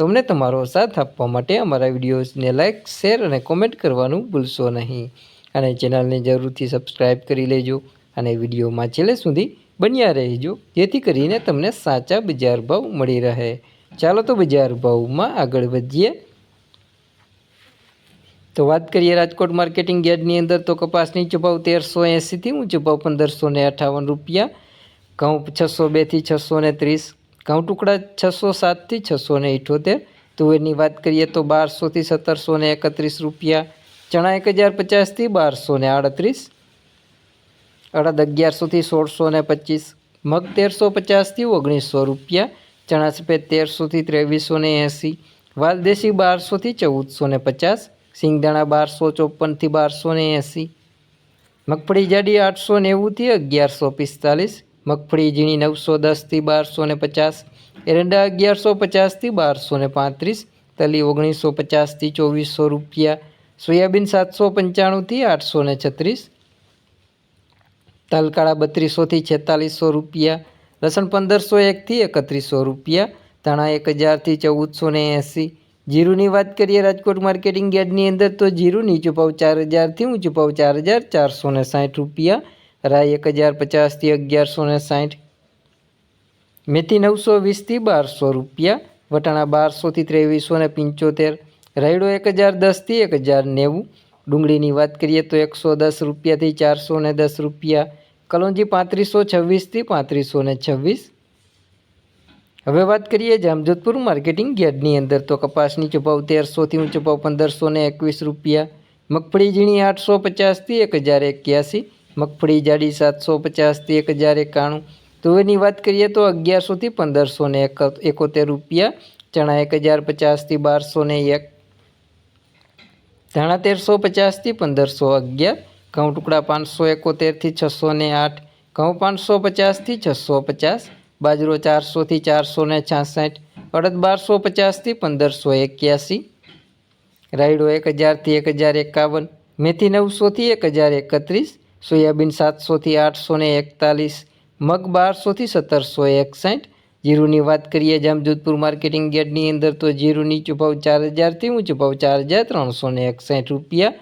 તો અમને તમારો સાથ આપવા માટે અમારા વિડીયોઝને લાઇક શેર અને કોમેન્ટ કરવાનું ભૂલશો નહીં. અને ચેનલને જરૂરથી સબસ્ક્રાઈબ કરી લેજો અને વિડીયોમાં છેલ્લે સુધી બન્યા રહેજો, જેથી કરીને તમને સાચા બજાર ભાવ મળી રહે. ચાલો તો બજાર ભાવમાં આગળ વધીએ. તો વાત કરીએ રાજકોટ માર્કેટિંગ યાર્ડની અંદર તો કપાસની ચુભાવ તેરસો એંસીથી ઊંચો ભાવ પંદરસો ને અઠાવન રૂપિયા, ઘઉં છસો બેથી છસો ને ત્રીસ ઘઉં ટુકડા છસો સાતથી છસો ને ઇઠોતેર. તુવેરની વાત કરીએ તો બારસોથી સત્તરસો ને એકત્રીસ રૂપિયા. ચણા એક હજાર પચાસથી બારસો ને આડત્રીસ. અડદ અગિયારસોથી સોળસો ને પચીસ. મગ તેરસો પચાસથી ઓગણીસો રૂપિયા. ચણા સફેદ તેરસોથી ત્રેવીસો ને એંસી. વાલદેશી બારસોથી ચૌદસો ને પચાસ. સિંગદાણા બારસો ચોપનથી બારસો ને એંસી. મગફળી જાડી આઠસો નેવુંથી અગિયારસો પિસ્તાલીસ. મગફળી ઝીણી નવસો દસથી બારસો ને પચાસ, એરંડા અગિયારસો પચાસથી બારસો ને પાંત્રીસ, તલી ઓગણીસો પચાસથી ચોવીસો રૂપિયા, સોયાબીન સાતસો પંચાણુંથી આઠસો ને છત્રીસ, તલકાળા બત્રીસોથી છેતાલીસો રૂપિયા, લસણ પંદરસો એકથી એકત્રીસો રૂપિયા, ધાણા એક હજારથી ચૌદસો ને એંસી. જીરુની વાત કરીએ રાજકોટ માર્કેટિંગ યાર્ડની અંદર તો જીરું નીચું ભાવ ચાર હજારથી ઊંચું ભાવ ચાર હજાર ચારસો ને સાઠ રૂપિયા રાઈ એક હજાર પચાસથી અગિયારસો ને સાઠ. મેથી નવસો વીસથી બારસો રૂપિયા, વટાણા બારસોથી ત્રેવીસો ને પંચોતેર, રાયડો એક હજાર દસથી એક હજાર નેવું ડુંગળીની વાત કરીએ તો એકસો દસ રૂપિયાથી ચારસો ને દસ રૂપિયા, કલોંજી પાંત્રીસો છવ્વીસથી પાંત્રીસો ને છવ્વીસ. હવે વાત કરીએ જામજોધપુર માર્કેટિંગ યાર્ડની અંદર, તો કપાસની ચુપાવ તેરસોથી ઊંચો ભાવ પંદરસો ને એકવીસ રૂપિયા, મગફળી ઝીણી આઠસો પચાસથી એક હજાર એક્યાસી મગફળી જાડી સાતસો પચાસથી એક હજાર એકાણું. તુવેરની વાત કરીએ તો અગિયારસોથી પંદરસો ને એક એકોતેર રૂપિયા, ચણા એક હજાર પચાસથી બારસો ને એક. ધાણા તેરસો પચાસથી પંદરસો અગિયાર, ઘઉં ટુકડા પાંચસો એકોતેરથી છસો ને આઠ, ઘઉં પાંચસો પચાસથી છસો પચાસ, બાજરો ચારસોથી ચારસો ને છાસઠ, અડદ બારસો પચાસથી પંદરસો એક્યાસી, રાયડો એક હજારથી એક હજાર એકાવન, મેથી નવસોથી એક હજાર એકત્રીસ સોયાબીન સાતસોથી આઠસો ને એકતાલીસ, મગ બારસોથી સત્તરસો એકસાઠ. જીરુની વાત કરીએ જામજોધપુર માર્કેટિંગ યાર્ડની અંદર તો જીરું નીચું ચાર હજારથી હું ભાવ ચાર હજાર ત્રણસો ને એકસાઠ રૂપિયા.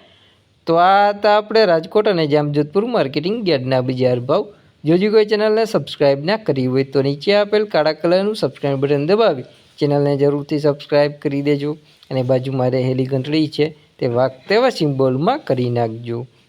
તો આ હતા આપણે રાજકોટ અને જામજોધપુર માર્કેટિંગ યાર્ડના બજાર ભાવ. જો જો કોઈ ચેનલને સબસ્ક્રાઈબ ના કરી હોય તો નીચે આપેલ કાળા કલરનું સબસ્ક્રાઈબ બટન દબાવી. ચેનલને જરૂરથી સબસ્ક્રાઈબ કરી દેજો અને બાજુમાં રહેલી ઘંટડી છે તે વાગ તેવા સિમ્બોલમાં કરી નાખજો.